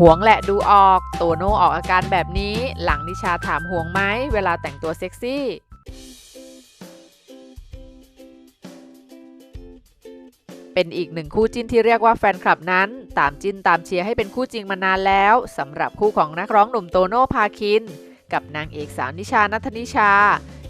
ห่วงแหละดูออกโตโน่ออกอาการแบบนี้ หลังนิชาถามห่วงไหมเวลาแต่งตัวเซ็กซี่เป็นอีกหนึ่งคู่จิ้นที่เรียกว่าแฟนคลับนั้น ตามจิ้นตามเชียร์ให้เป็นคู่จริงมานานแล้วสำหรับคู่ของนักร้องหนุ่มโตโน่พาคิน กับนางเอกสาวนิชานัทนิชา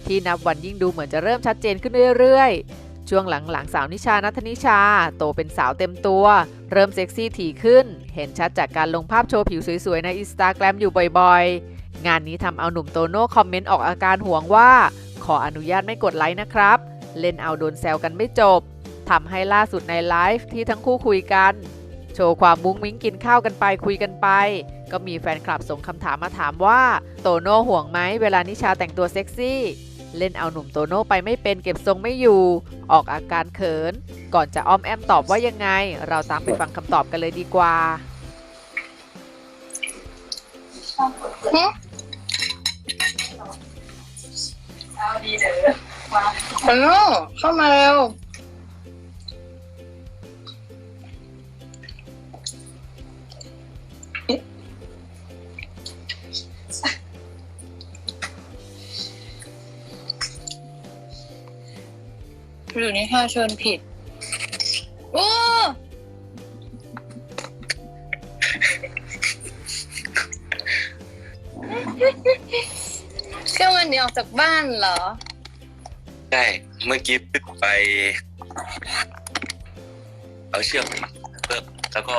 ที่นับวันยิ่งดูเหมือนจะเริ่มชัดเจนขึ้นเรื่อยๆ ช่วงหลังๆ สาวนิชานัทนิชา โตเป็นสาวเต็มตัว เริ่มเซ็กซี่ถี่ขึ้น เห็นชัดจากการลงภาพโชว์ผิวสวยๆ ในอินสตาแกรมอยู่บ่อยๆ งานนี้ทำเอาหนุ่มโตโน่คอมเมนต์ออกอาการห่วงว่า ขออนุญาตไม่กดไลค์นะครับ เล่นเอาโดนแซวกันไม่จบทำให้ล่าสุดในไลฟ์ที่ทั้งคู่คุยกัน โชว์ความมุ้งมิ้งกินข้าวกันไปคุยกันไป ก็มีแฟนคลับส่งคำถามมาถามว่า โตโน่ห่วงไหมเวลานิชาแต่งตัวเซ็กซี่ เล่นเอาหนุ่มโตโน่ไปไม่เป็นเก็บทรงไม่อยู่ ออกอาการเขิน ก่อนจะอ้อมแอมตอบว่ายังไง เราตามไปฟังคำตอบกันเลยดีกว่าโตโน่เข้ามาเร็ว หรือนี่ค่ะเชิญผิด โอ้เชื่อวันนี้ออกจากบ้านเหรอ ใช่ เมื่อกี้ไป เอาเชือกมาเพิ่มแล้วก็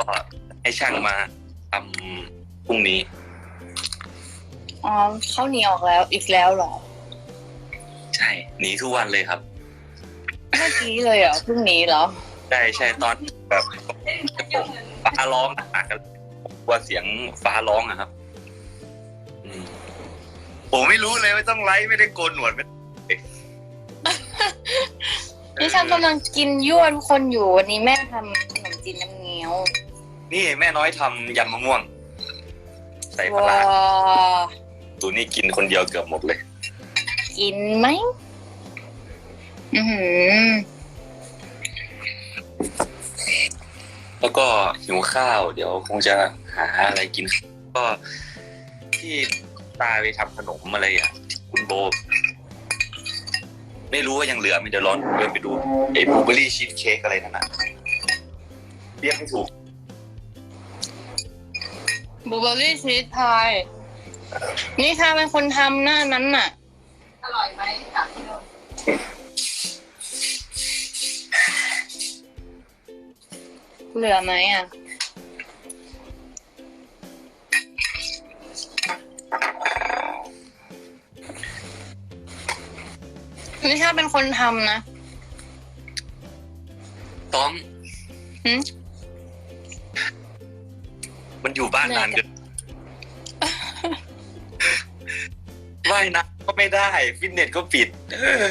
ให้ช่างมาทำพรุ่งนี้ อ๋อเขาหนีออกแล้วอีกแล้วเหรอ ใช่ หนีทุกวันเลยครับ เมื่อกี้เลยเหรอพรุ่งนี้เหรอใช่ใช่ตอนแบบผมฟ้าร้องอะครับผมกลัวเสียงฟ้าร้องอะครับอืมผมไม่รู้เลยว่าต้องไลฟ์ไม่ได้โกนหนวดไม่นี่ฉันกำลังกินยั่วทุกคนอยู่วันนี้แม่ทำขนมจีนน้ำเงี้ยว นี่แม่น้อยทำยำมะม่วง ใส่ปลาว้าร้าตัวนี้กินคนเดียวเกือบหมดเลย กินไหม อือหือแล้วก็หิวข้าว เดี๋ยวคงจะหาอะไรกิน ก็ที่ตาไปทำขนมอะไรอะคุณโบ ไม่รู้ว่ายังเหลือไหมเดี๋ยวร้อนเดินไปดูไอ้บลูเบอรี่ชีสเค้กอะไรนั่นน่ะเรียกไม่ถูกบลูเบอร์รี่ชีสพายนี่ค่ะเป็นคนทำหน้านั้นน่ะ อร่อยไหมถามพี่โดน เหลือไหมอะนี่ถ้าเป็นคนทำนะต้องหึมันอยู่บ้านนานเกินว่ายน้ำก็ไม่ได้ ฟิตเนสก็ปิด เออ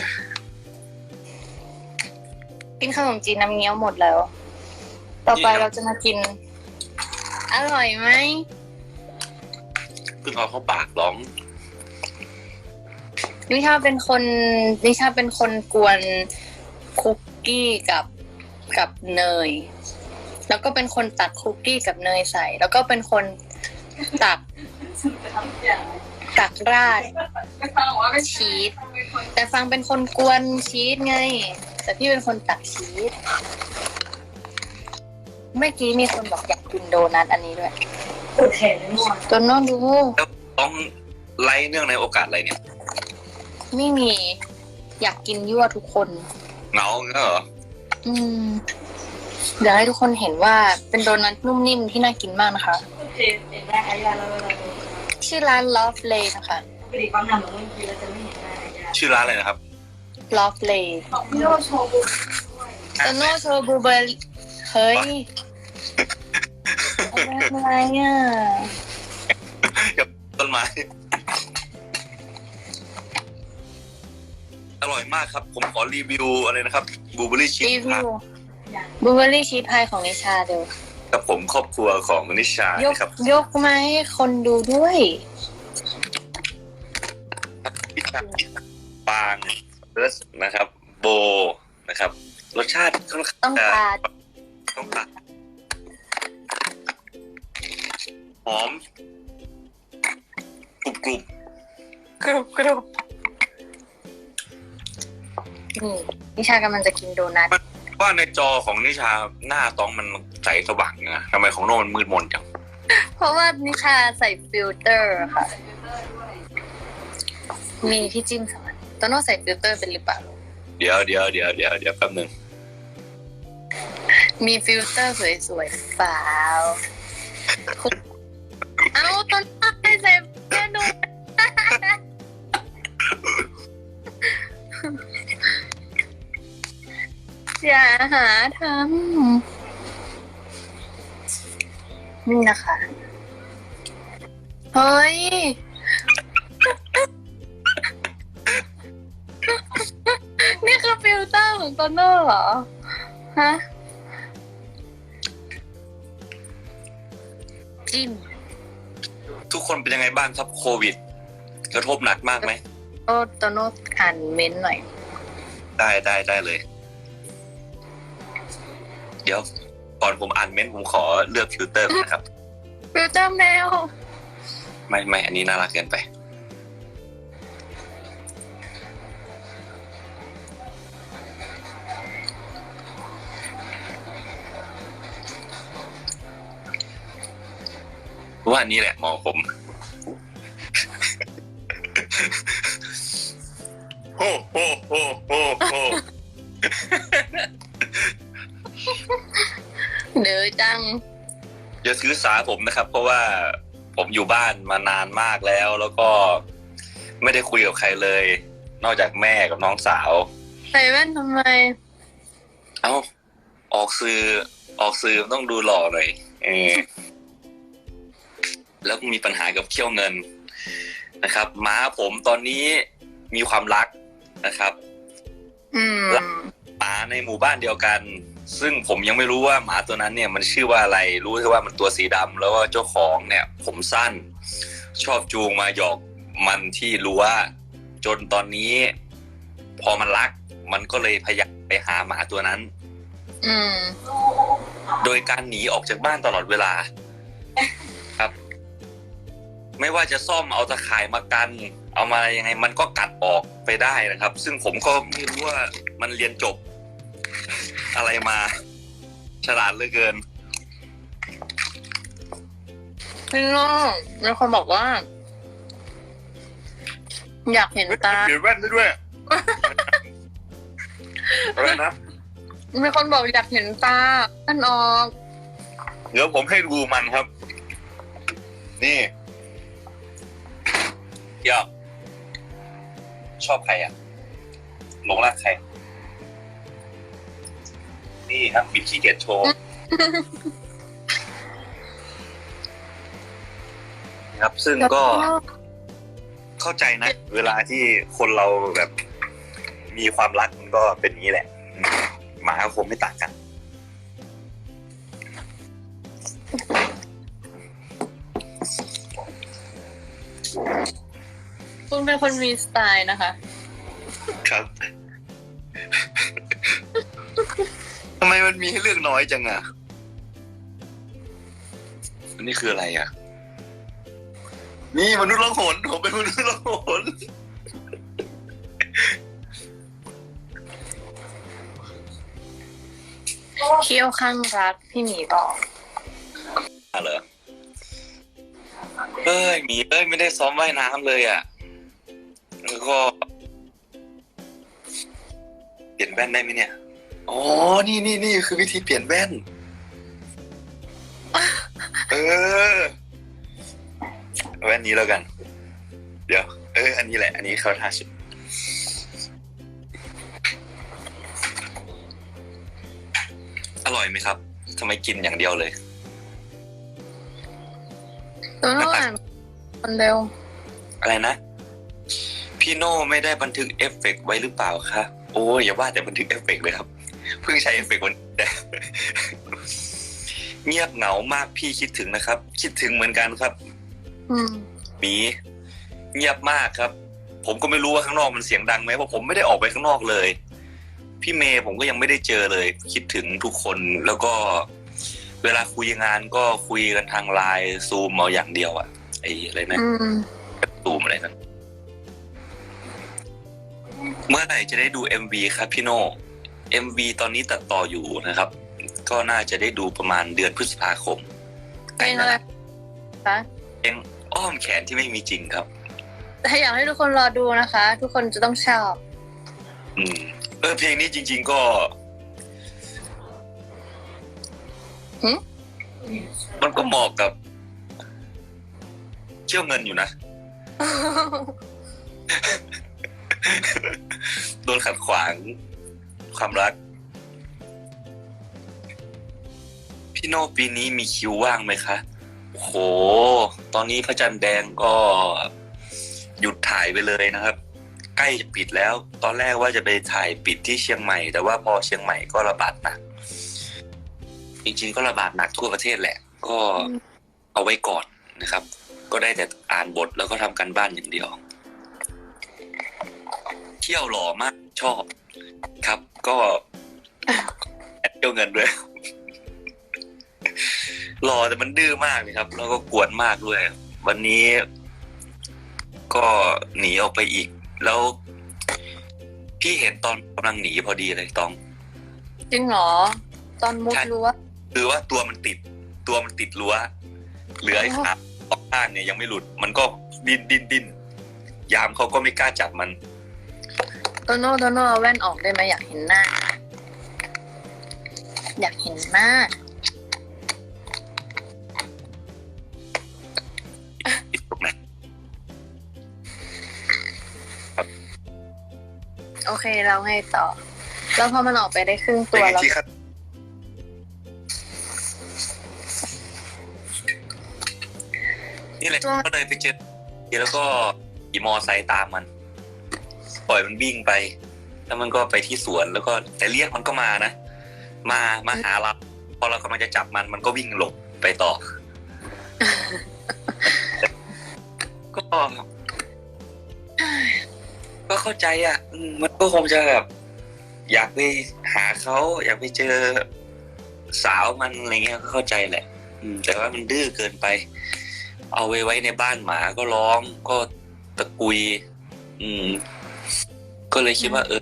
กินขนมจีนน้ำเงี้ยวหมดแล้ว ต่อไปนี่ครับเราจะมากิน อร่อยไหมเพิ่งเอาเข้าปากร้องนิชาเป็นคนนิชาเป็นคนกวนคุกกี้กับกับเนย แล้วก็เป็นคนตักคุกกี้กับเนยใส่ แล้วก็เป็นคนตักจะทำทุกอย่างตักราดไม่ฟังบอกว่าไม่ชีสเป็นคนแต่ฟังเป็นคนกวนชีสไง แต่พี่เป็นคนตักชีส เมื่อกี้มีคนบอกอยากกินโดนัทอันนี้ด้วยเห็นหมดตัวน้องดู แล้วต้องไล่เนื่องในโอกาสอะไรเนี่ยไม่มีอยากกินยั่วทุกคน เหงาเงี้ยเหรออืมเดี๋ยวให้ทุกคนเห็นว่าเป็นโดนัทนุ่มนิ่มที่น่ากินมากนะคะเห็นเห็นหน้าอายาแล้วเวลาดูชื่อร้าน Love Lay นะคะ ปกติความทำของมึงทีเราจะไม่เห็นหน้าอายาชื่อร้านอะไรนะครับ Love Lay ของพี่โดโชว์บุโตโน่โชว์บลูเบอร์รี่เฮ้ย อะไรอะกับต้นไม้ อร่อยมากครับ ผมขอรีวิวอะไรนะครับบลูเบอรี่ชีรีสวิวบลูเบอร์รี่ชีสพายของนิชาเดี๋ยวกับผมครอบครัวของนิชายกนะครับ ยกมาให้คนดูด้วยนิชาปางเลิศนะครับ โบนะครับ รสชาติค่อนข้างต้องจะการต้องการ อมกรุบกรุบกรุบกรุบนี่นิชากำลังจะกินโดนัทว่าในจอของนิชาหน้าต้องมันใสสว่างนะทำไมของโน่มันมืดมนจัง เพราะว่านิชาใส่ฟิลเตอร์ค่ะใส่ฟิลเตอร์ด้วยมีที่จิ้มสมันโตโน่ใส่ฟิลเตอร์เป็นหรือเปล่า เดี๋ยวเดี๋ยวเดี๋ยวเดี๋ยวเดี๋ยวแป๊บหนึง มีฟิลเตอร์สวยๆหรือเปล่าเอ อย่าหาทำนี่นะคะ เฮ้ย นี่คือฟิลเตอร์ของโตโน่เหรอ ฮะ จิ้ม ทุกคนเป็นยังไงบ้างครับโควิด กระทบหนักมากไหมโอ้โตโน่อ่านเม้นต์หน่อย ได้ได้ได้เลยเดี๋ยวก่อนผมอ่านเม้นต์ผมขอเลือกฟิลเตอร์ก่อนนะครับ ฟิลเตอร์แมวไม่ไม่อันนี้น่ารักเกินไป ว่าอันนี้แหละเหมอผมโฮโฮโฮโฮ เดือจังอย่าถือสาผมนะครับ เพราะว่าผมอยู่บ้านมานานมากแล้ว แล้วก็ไม่ได้คุยกับใครเลย นอกจากแม่กับน้องสาว ใส่แว่นทำไม เอ้า ออกสื่อออกสื่อต้องดูหล่อหน่อยเออแล้วมีปัญหากับเขี้ยวเงินนะครับ ม้าผมตอนนี้มีความรักนะครับอืมหมาในหมู่บ้านเดียวกัน ซึ่งผมยังไม่รู้ว่าหมาตัวนั้นเนี่ยมันชื่อว่าอะไรรู้แค่ว่ามันตัวสีดำแล้วก็เจ้าของเนี่ย ผมสั้น ชอบจูงมาหยอกมันที่รั้วจนตอนนี้ พอมันรัก มันก็เลยพยายามไปหาหมาตัวนั้น อืม โดยการหนีออกจากบ้านตลอดเวลา ครับ ไม่ว่าจะซ่อมเอาตะข่ายมากัน เอามายังไง มันก็กัดออกไปได้นะครับ ซึ่งผมก็ไม่รู้ว่ามันเรียนจบ อะไรมา ฉลาดเหลือเกินพี่โน้องมีคนบอกว่า อยากเห็นตา เปลี่ยนแว่นได้ด้วย อะไรนะ มีคนบอกอยากเห็นตาอันออกเดี๋ยวผมให้ดูมันครับ นี่เดี๋ยวชอบใครอะหลงรักใคร นี่ครับบิดขี้เกียจโชว์ครับ ซึ่งก็เข้าใจนะ เวลาที่คนเราแบบมีความรักมันก็เป็นอย่างนี้แหละอืมหมาก็คงไม่ต่างกันคุณเป็นคนมีสไตล์นะคะ ครับ ทำไมมันมีให้เลือกน้อยจังอะอันนี้คืออะไรอะ นี่มนุษย์ล่องหนผมเป็นมนุษย์ล่องหนเคี้ยวข้างรักพี่หมีบอกอะเหรอเอ้ยหมีเอ้ยไม่ได้ซ้อมว่ายน้ำเลยอะ แล้วก็เปลี่ยนแว่นได้ไหมเนี่ย อ๋อ นี่นี่นี่คือวิธีเปลี่ยนแว่น เออเอาแว่นนี้แล้วกัน เดี๋ยว เออ อันนี้แหละ อันนี้เข้าท่าสุดอร่อยไหมครับทำไมกินอย่างเดียวเลย ตัวโน้อ่านคนเร็วอะไรนะ พี่โน่ไม่ได้บันทึกเอฟเฟกต์ไว้หรือเปล่าคะ โอ้ยอย่าว่าแต่บันทึกเอฟเฟกต์เลยครับ เพิ่งใช้เอฟเฟกต์วันแต่เงียบเหงามากพี่คิดถึงนะครับ คิดถึงเหมือนกันครับอืมหมีเงียบมากครับ ผมก็ไม่รู้ว่าข้างนอกมันเสียงดังไหมเพราะผมไม่ได้ออกไปข้างนอกเลย พี่เมย์ผมก็ยังไม่ได้เจอเลย คิดถึงทุกคนแล้วก็ เวลาคุยงานก็คุยกันทางไลน์ซูมเอาอย่างเดียวอะไอ้อะไรนะอืมซูมอะไรนั้นเมื่อไหร่จะได้ดู MV ครับพี่โน่ MV ตอนนี้ตัดต่ออยู่นะครับ ก็น่าจะได้ดูประมาณเดือนพฤษภาคมเพลงอะไรคะเพลงอ้อมแขนที่ไม่มีจริงครับ ถ้าอยากให้ทุกคนรอดูนะคะ ทุกคนจะต้องชอบ อืมเออเพลงนี้จริง ๆก็หึมันก็เหมาะกับ เชี่ยวเงินอยู่นะ โดนขัดขวาง ความรัก พี่โน่ปีนี้มีคิวว่างไหมคะโอ้โห ตอนนี้พระจันทร์แดงก็หยุดถ่ายไปเลยนะครับ ใกล้จะปิดแล้ว ตอนแรกว่าจะไปถ่ายปิดที่เชียงใหม่ แต่ว่าพอเชียงใหม่ก็ระบาดหนักจริงๆก็ระบาดหนักทั่วประเทศแหละ ก็เอาไว้ก่อนนะครับ ก็ได้แต่อ่านบทแล้วก็ทำการบ้านอย่างเดียว เที่ยวหล่อมากชอบ ครับก็แอบเที่ยวเงินด้วยหล่อแต่มันดื้อมากเลยครับ แล้วก็กวนมากด้วย วันนี้ก็หนีออกไปอีก แล้วพี่เห็นตอนกำลังหนีพอดีเลยตอง จริงเหรอ ตอนมุดใช่รั้วคือว่าตัวมันติด ตัวมันติดรั้วเหลือไอ้ขาออกข้างเนี่ยยังไม่หลุด มันก็ดิ้นดิ้นดิ้นยามเขาก็ไม่กล้าจับมันโตโน่โตโน่เอาแว่นออกได้ไหมอยากเห็นหน้า อยากเห็นหน้าติดตรงไหนโอเคเราให้ต่อ แล้วพอมันออกไปได้ครึ่งเป็ตันวไงแล้วที่ครับนี่แหละก็เลยไปเจอแล้วก็ขี่มอไซค์ตามมันปล่ อยมันวิ่งไป แล้วมันก็ไปที่สวนแล้วก็แต่เรียกมันก็มานะ มามาหาเราพอเรากำลังจะจับมันมันก็วิ่งหลบไปต่อ ก็ก็เข้าใจอะอืมมันก็คงจะแบบอยากไปหาเขาอยากไปเจอสาวมันอะไรเงี้ยก็เข้าใจแหละ อืม แต่ว่ามันดื้อเกินไป เอาไว้ไว้ในบ้านหมาก็ร้องก็ตะกุย อืม ก็เลยคิดว่าเออ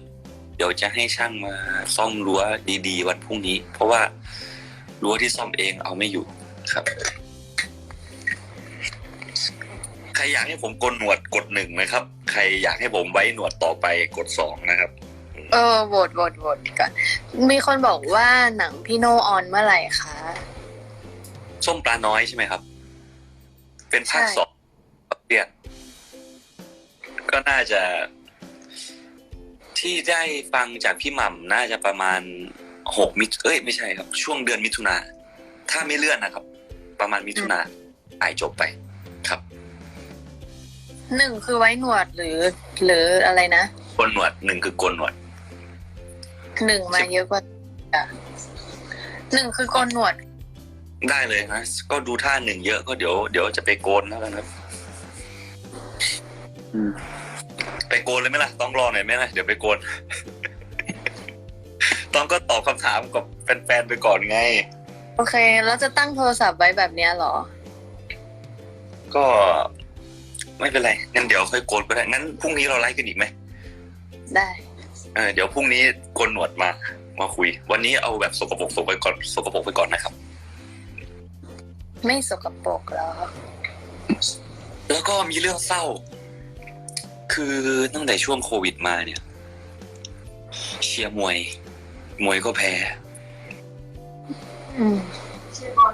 เดี๋ยวจะให้ช่างมาซ่อมรั้วดีๆ วันพรุ่งนี้ เพราะว่ารั้วที่ซ่อมเองเอาไม่อยู่ครับใครอยากให้ผมโกนหนวดกดหนึ่งนะครับ ใครอยากให้ผมไว้หนวดต่อไปกดสองนะครับ เออโหวตโหวตโหวตก่อนมีคนบอกว่าหนังพี่โนออนเมื่อไหร่คะส้มปลาน้อยใช่ไหมครับ เป็นภาคใช่สองเรียนก็น่าจะ ที่ได้ฟังจากพี่หม่ำน่าจะประมาณหกมิถุเอ้ยไม่ใช่ครับ ช่วงเดือนมิถุนาถ้าไม่เลื่อนนะครับ ประมาณมิถุนาถ่ายจบไปครับหนึ่งคือไว้หนวดหรือ หรืออะไรนะโกนหนวดหนึ่งคือโกนหนวดหนึ่งมาเยอะกว่าอะหนึ่งคือโกนหนวด ได้เลยนะก็ดูท่าหนึ่งเยอะก็เดี๋ยวเดี๋ยวจะไปโกนแล้วกันครับไป โกนเลยไหมล่ะต้องรอหน่อยไหมล่ะเดี๋ยวไปโกน ต้องก็ตอบคำถามกับแฟนๆไปก่อนไง โอเค แล้วจะตั้งโทรศัพท์ไว้แบบเนี้ยเหรอ ก็ไม่เป็นไรงั้นเดี๋ยวค่อยโกนก็ได้งั้นพรุ่งนี้เราไลฟ์กันอีกไหมได้ เออเดี๋ยวพรุ่งนี้โกนหนวดมา มาคุย วันนี้เอาแบบสกปรกสกไปก่อนสกปรกไปก่อนนะครับ ไม่สกปรกเหรอแล้วก็มีเรื่องเศร้า คือตั้งแต่ช่วงโควิดมาเนี่ย เชียร์มวย มวยก็แพ้ อืมเชียร์บอล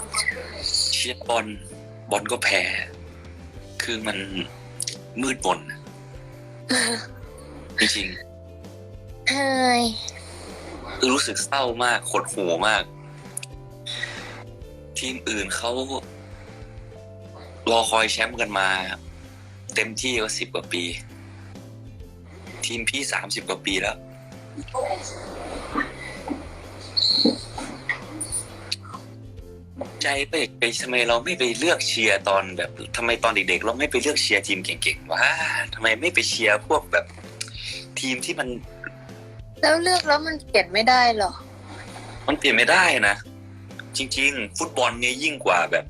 เชียร์บอลบอลก็แพ้ คือมันมืดมนอะจริงเฮ้ยๆคือรู้สึกเศร้ามากขดหูมาก ทีมอื่นเขารอคอยแชมป์กันมา เต็มที่ก็สิบกว่าปี ทีมพี่สามสิบกว่าปีแล้ว ใจไปไปทำไมเราไม่ไปเลือกเชียร์ตอนแบบทำไมตอนเด็กๆ เราไม่ไปเลือกเชียร์ทีมเก่งๆวะทำไมไม่ไปเชียร์พวกแบบทีมที่มัน แล้วเลือกแล้วมันเปลี่ยนไม่ได้เหรอ มันเปลี่ยนไม่ได้นะ จริง ๆ ฟุตบอลเนี่ยยิ่งกว่าแบบ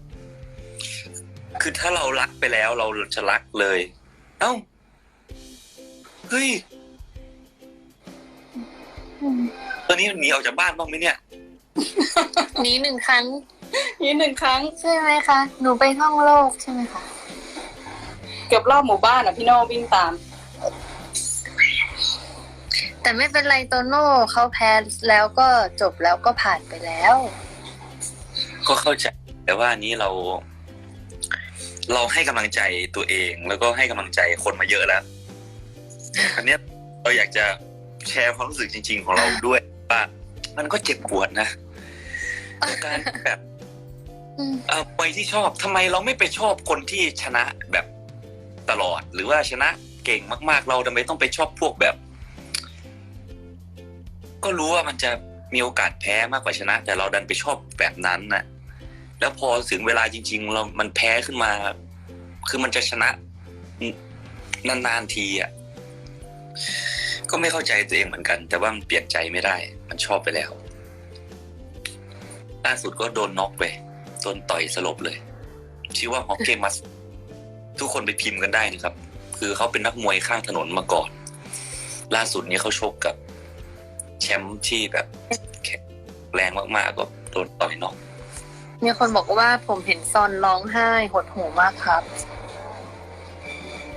คือถ้าเรารักไปแล้วเราจะรักเลย เอ้า เฮ้ยตอนนี้หนีออกจากบ้านบ้างไหมเนี่ย หนี้หนึ่งครั้งนี่หนึ่งครั้งใช่ไหมคะ หนูไปท่องโลกใช่ไหมคะ เกือบรอบหมู่บ้านอะพี่โน่วิ่งตาม แต่ไม่เป็นไรโตโน่เขาแพ้แล้วก็จบแล้วก็ผ่านไปแล้ว ก็เข้าใจ แต่ว่าอันนี้เรา เราให้กำลังใจตัวเองแล้วก็ให้กำลังใจคนมาเยอะแล้ว อันเนี้ยเราอยากจะแชร์ความรู้สึกจริง ๆ ของเราด้วยว่ามันก็เจ็บปวดนะกับการแบบอืมเออไปที่ชอบทำไมเราไม่ไปชอบคนที่ชนะแบบตลอด หรือว่าชนะเก่งมาก ๆ เราทำไมต้องไปชอบพวกแบบ ก็รู้ว่ามันจะมีโอกาสแพ้มากกว่าชนะ แต่เราดันไปชอบแบบนั้นน่ะ แล้วพอถึงเวลาจริง ๆ เรา มันแพ้ขึ้นมา คือมันจะชนะ นานๆทีอะ ก็ไม่เข้าใจตัวเองเหมือนกัน แต่ว่ามันเปลี่ยนใจไม่ได้ มันชอบไปแล้วล่าสุดก็โดนน็อกไปโดนต่อยสลบเลย ชื่อว่าฮอกเกมัส ทุกคนไปพิมพ์กันได้นะครับ คือเขาเป็นนักมวยข้างถนนมาก่อน ล่าสุดนี้เขาชกกับ แชมป์ที่แบบแข็งแรงมากๆก็โดนต่อยน็อกมีคนบอกว่าผมเห็นซอนร้องไห้หดหูมากครับ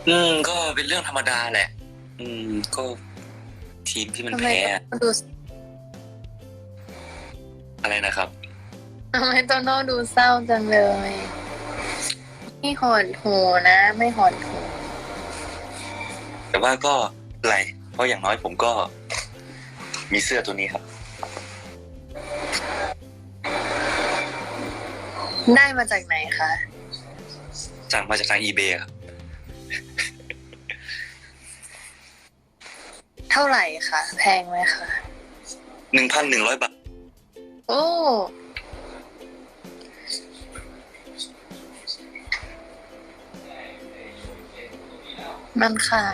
อืม ก็เป็นเรื่องธรรมดาแหละ อืมก็ทีมที่มันทำไมแพ้ดูอะไรนะครับ ทำไมโตโน่ดูเศร้าจังเลยไม่หดหูนะ ไม่หดหูแต่ว่าก็อะไรเพราะอย่างน้อยผมก็ มีเสื้อตัวนี้ครับ ได้มาจากไหนคะ สั่งมาจากทาง eBay ครับ เท่าไหร่คะแพงไหมคะหนึ่งพันหนึ่งร้อยบาท โอ้มันค่ะ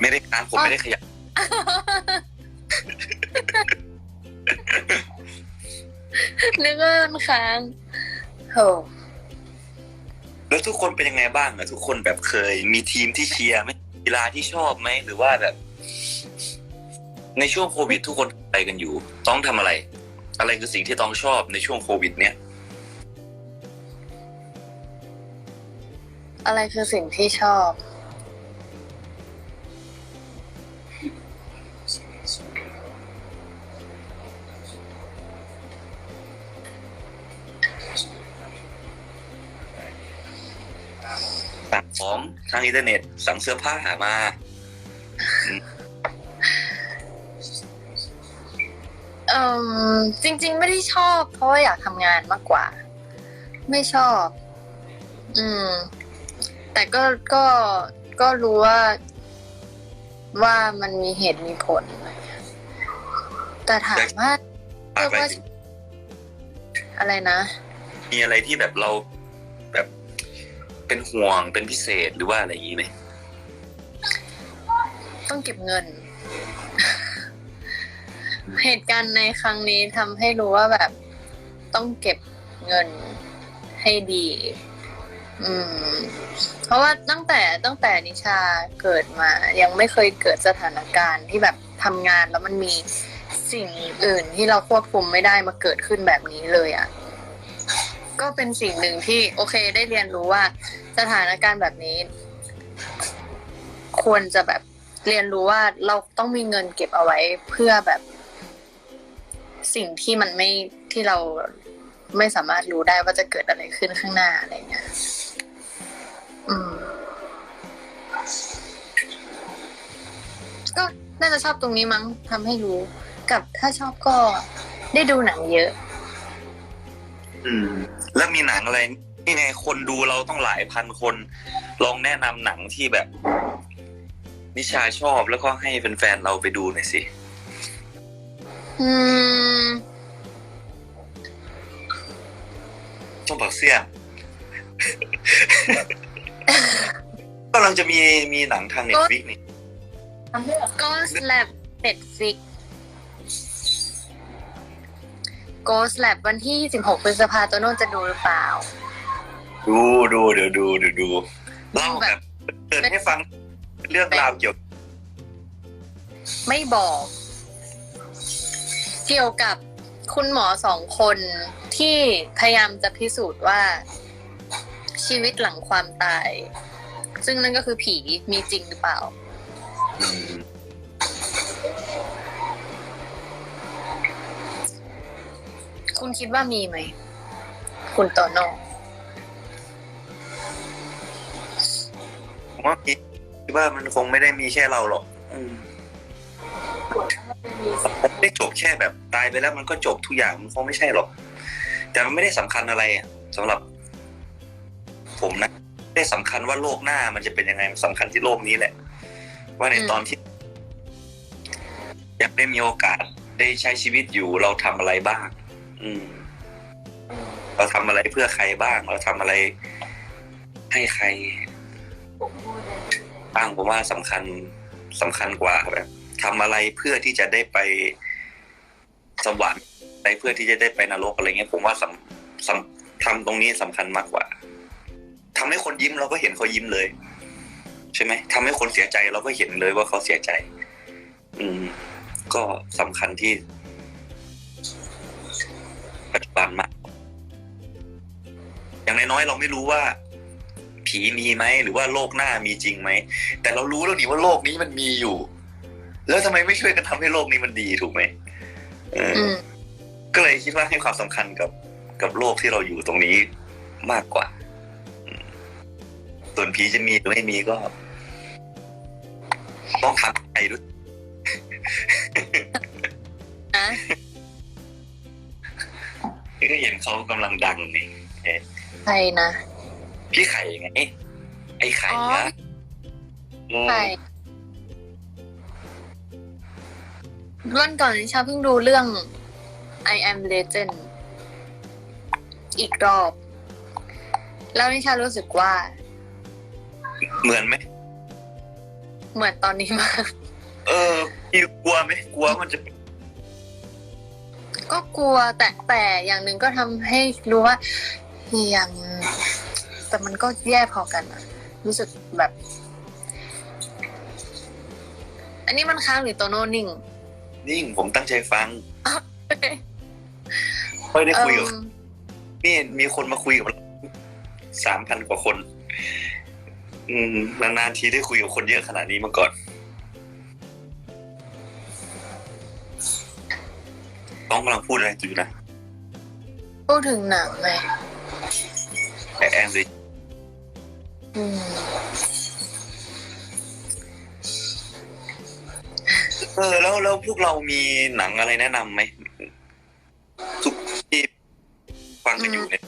ไม่ได้ค้างผมไม่ได้ขยับ นึกว่ามันค้างโหแล้วทุกคนเป็นยังไงบ้างอะทุกคนแบบเคยมีทีมที่เชียร์ไหม กีฬาที่ชอบไหมหรือว่าแบบ ในช่วงโควิด ทุกคนไปกันอยู่ ต้องทำอะไร อะไรคือสิ่งที่ต้องชอบในช่วงโควิด เนี้ยอะไรคือสิ่งที่ชอบ สั่งของทางอินเทอร์เน็ต สั่งเสื้อผ้ามาเอ่มจริง ๆ ไม่ได้ชอบ เพราะว่าอยากทำงานมากกว่า ไม่ชอบ อืม แต่ก็ก็ก็รู้ว่า ว่ามันมีเหตุมีผลอะไรเงี้ยแต่ถามว่าอะไรว่าอะไรนะ มีอะไรที่แบบเราแบบ เป็นห่วงเป็นพิเศษหรือว่าอะไรอย่างนี้ไหมต้องเก็บเงิน เหตุการณ์ในครั้งนี้ทำให้รู้ว่าแบบต้องเก็บเงินให้ดี อืม เพราะว่าตั้งแต่ตั้งแต่นิชาเกิดมา ยังไม่เคยเกิดสถานการณ์ที่แบบทำงานแล้วมันมีสิ่งอื่นที่เราควบคุมไม่ได้มาเกิดขึ้นแบบนี้เลยอะ่ะ ก็เป็นสิ่งหนึ่งที่โอเคได้เรียนรู้ว่า สถานการณ์แบบนี้ ควรจะแบบเรียนรู้ว่าเราต้องมีเงินเก็บเอาไว้เพื่อแบบ สิ่งที่มันไม่ที่เราไม่สามารถรู้ได้ว่าจะเกิดอะไรขึ้นข้างหน้าอะไรเงี้ยอืม ก็น่าจะชอบตรงนี้มั้งทำให้รู้ กับถ้าชอบก็ได้ดูหนังเยอะ อืม แล้วมีหนังอะไรนี่ไงคนดูเราต้องหลายพันคน ลองแนะนำหนังที่แบบ นิชาชอบแล้วก็ให้แฟนๆเราไปดูหน่อยสิ อืมช่องปักเสี้ยกำลังจะมีมีหนังทางเน็ตฟิกนี่ทำเรื่องก็ Lab Netflix Ghost Lab วันที่26พฤษภาโตโน่จะดูหรือเปล่า ดูดูเดี๋ยวดูเดี๋ยวดูเล่าแบบเกิดให้ฟังเรื่องราวเกี่ยว ไม่บอก เกี่ยวกับคุณหมอสองคนที่พยายามจะพิสูจน์ว่า ชีวิตหลังความตาย ซึ่งนั่นก็คือผีมีจริงหรือเปล่า คุณคิดว่ามีไหม คุณโตโน่ผมว่าคิดว่ามันคงไม่ได้มีแค่เราหรอกอืมมันไม่ได้จบแค่แบบตายไปแล้วมันก็จบทุกอย่างมันคงไม่ใช่หรอก แต่มันไม่ได้สำคัญอะไรอะสำหรับ ผมนะไม่ได้สำคัญว่าโลกหน้ามันจะเป็นยังไงมันสำคัญที่โลกนี้แหละ ว่าในตอนที่ยังได้มีโอกาสได้ใช้ชีวิตอยู่เราทำอะไรบ้าง อืม เราทำอะไรเพื่อใครบ้าง เราทำอะไรให้ใครบ้างผมว่าสำคัญสำคัญกว่าแบบทำอะไรเพื่อที่จะได้ไปสวรรค์ไปเพื่อที่จะได้ไปนรกอะไรเงี้ย ผมว่าสำสำทำตรงนี้สำคัญมากกว่าทำให้คนยิ้มเราก็เห็นเขายิ้มเลย ใช่ไหมทำให้คนเสียใจเราก็เห็นเลยว่าเขาเสียใจ อืม ก็สำคัญที่ ปัจจุบันมากอย่างน้อยๆเราไม่รู้ว่า ผีมีไหมหรือว่าโลกหน้ามีจริงไหมแต่เรารู้แล้วนี่ว่าโลกนี้มันมีอยู่ แล้วทำไมไม่ช่วยกันทำให้โลกนี้มันดีถูกไหมเออออืมก็เลยคิดว่าให้ความสำคัญกับกับโลกที่เราอยู่ตรงนี้มากกว่าอืมส่วนผีจะมีหรือไม่มีก็ ต้องทำใจด้วยนะ ก็เห็นเขากำลังดังนี่เอ๊ะใครนะพี่ไข่ไงไอ้ไข่อ๋อนะอืมใครวันก่อนนิชาเพิ่งดูเรื่อง I am Legend อีกรอบ แล้วนิชารู้สึกว่า เหมือนไหม เหมือนตอนนี้มาก เออพี่กลัวไหมกลัวมันจะ ก็กลัวแต่แต่อย่างหนึ่งก็ทำให้รู้ว่ายังแต่มันก็แย่พอกันอะรู้สึกแบบ อันนี้มันค้างหรือโตโน่นิ่ง นิ่งผมตั้งใจฟังไม่ได้คุยกับเอิ่มนี่มีคนมาคุยกับเราสามพันกว่าคน อืมนานๆทีได้คุยกับคนเยอะขนาดนี้มาก่อน ต้องกำลังพูดอะไรอยู่นะพูดถึงหนังไงแต่แอมเลยอืมเออแล้วแล้วพวกเรามีหนังอะไรแนะนำไหมทุกที่ฟังกันอยู่เนี่ย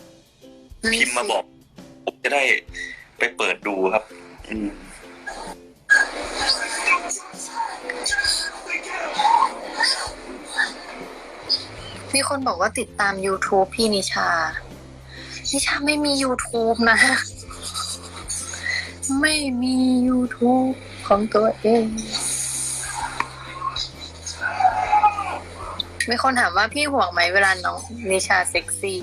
พิมพ์มาบอก ผมจะได้ไปเปิดดูครับ อืม มีคนบอกว่าติดตาม YouTube พี่นิชา นิชาไม่มี YouTube นะ ไม่มี YouTube ของตัวเอง มีคนถามว่าพี่ห่วงไหมเวลาน้องนิชาเซ็กซี่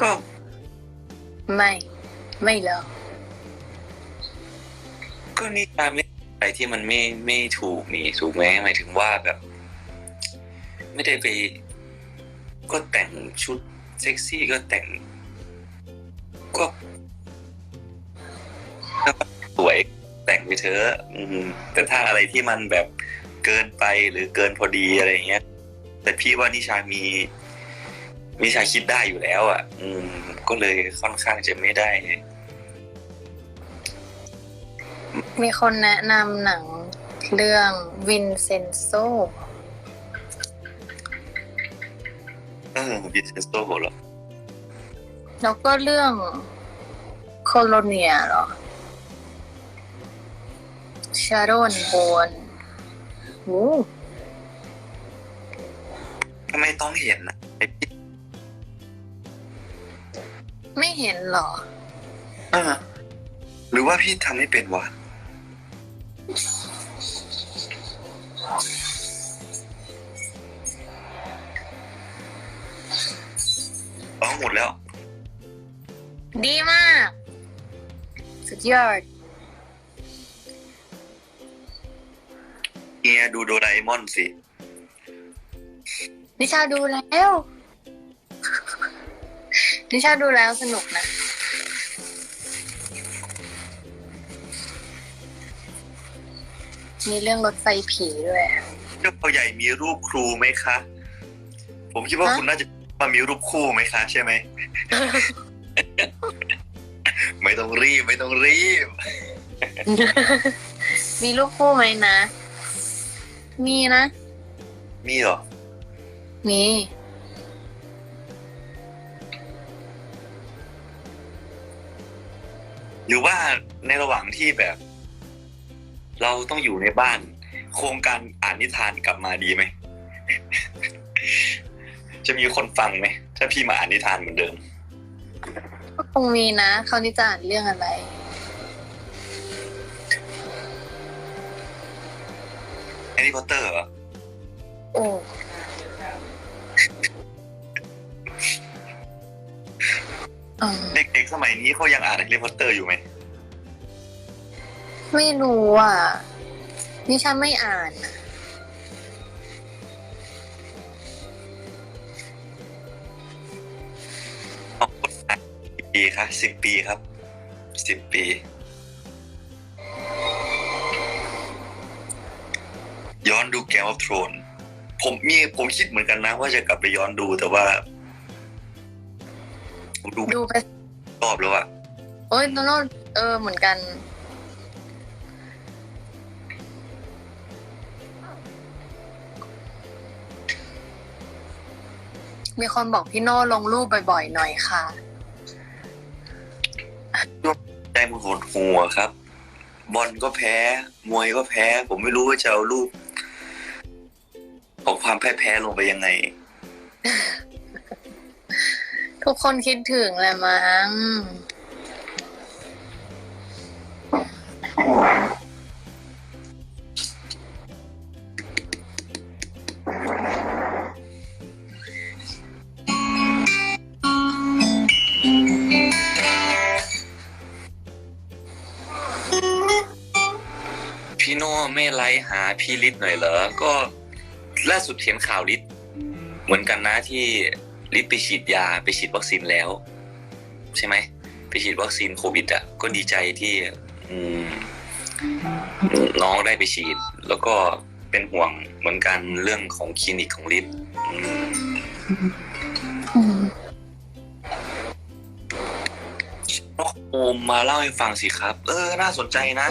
ก็ ไม่ ไม่หรอก ก็นี่ตามไม่อะไรที่มันไม่ไม่ถูกนี่ถูกไหมหมายถึงว่าแบบ ไม่ได้ไป ก็แต่งชุดเซ็กซี่ก็แต่ง ก็สวยแต่งไปเถอะแต่ถ้าอะไรที่มันแบบเกินไปหรือเกินพอดีอะไรเงี้ย แต่พี่ว่านิชามี นิชาคิดได้อยู่แล้ว อะ อืม ก็เลยค่อนข้างจะไม่ได้ มีคนแนะนำหนังเรื่องวินเซนโซเออวินเซนโซเหรอ แล้วก็เรื่องโคโลเนียเหรอ ชาโรนโบนโอ้ทำไมต้องเห็นนะไอ้พี่ไม่เห็นเหรอ อ่า หรือว่าพี่ทำไม่เป็นวะ อ๋อหมดแล้ว ดีมาก สุดยอดเฮียดูโดราเอมอนสิ นิชาดูแล้ว นิชาดูแล้วสนุกนะ มีเรื่องรถไฟผีด้วย เจ้าพ่อใหญ่มีรูปครูไหมคะ ผมคิดว่าฮะ คุณน่าจะมามีรูปคู่ไหมคะ ใช่ไหม ไม่ต้องรีบ ไม่ต้องรีบ มีลูกคู่ไหมนะ มีนะ มีเหรอ มี หรือว่าในระหว่างที่แบบ เราต้องอยู่ในบ้าน โครงการอ่านนิทานกลับมาดีไหม จะมีคนฟังไหม ถ้าพี่มาอ่านนิทานเหมือนเดิม ก็คงมีนะเขาวนี่จะอ่านเรื่องอะไร แฮร์รี่พอตเตอร์เหรอ โอ้อืมเด็กๆสมัยนี้เขายังอ่านแฮร์รี่พอตเตอร์อยู่ไหม ไม่รู้อะ นิชาไม่อ่านอะเอาคนอ่านกี่ปีคะสิบปีครับสิบปี ย้อนดูแกมอ f โทรนผมมีผมคิดเหมือนกันนะ ว่าจะกลับไปย้อนดูแต่ว่า ผมดูไม่ดูไปรอบแล้วอะโอ้ยโนโนเออเหมือนกัน มีคนบอกพี่โน่ลงรูปบ่อยๆหน่อยค่ะ ใจมันหดหัวครับ บอลก็แพ้ มวยก็แพ้ ผมไม่รู้ว่าจะเอารูปของความแพ้แพ้ๆลงไปยังไง ทุกคนคิดถึงแหละมั้ง ไม่ไลฟ์หาพี่ลิศหน่อยเหรอ ก็ล่าสุดเห็นข่าวลิศเหมือนกันนะที่ลิศไปฉีดยาไปฉีดวัคซีนแล้ว ใช่ไหมไปฉีดวัคซีนโควิดอะก็ดีใจที่อืมน้องได้ไปฉีด แล้วก็เป็นห่วงเหมือนกันเรื่องของคลินิกของลิศอืมน้องโฮมมาเล่าให้ฟังสิครับ เออ น่าสนใจนะ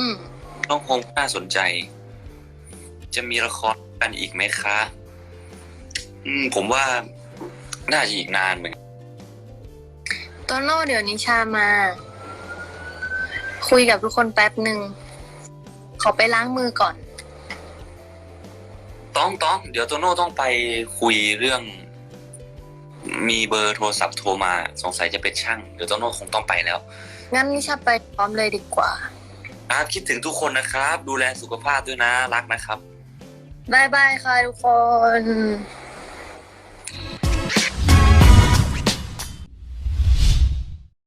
อืม น้องโฮมน่าสนใจ จะมีละครกันอีกไหมคะ อืม ผมว่าน่าจะอีกนานเหมือนกันโตโน่เดี๋ยวนิชามา คุยกับทุกคนแป๊บหนึ่ง ขอไปล้างมือก่อน ต้องต้อง เดี๋ยวโตโน่ต้องไปคุยเรื่อง มีเบอร์โทรศัพท์โทรมา สงสัยจะเป็นช่าง เดี๋ยวโตโน่คงต้องไปแล้ว งั้นนิชาไปพร้อมเลยดีกว่า อาร์ตคิดถึงทุกคนนะครับ ดูแลสุขภาพด้วยนะ รักนะครับ บายบายค่ะทุกคน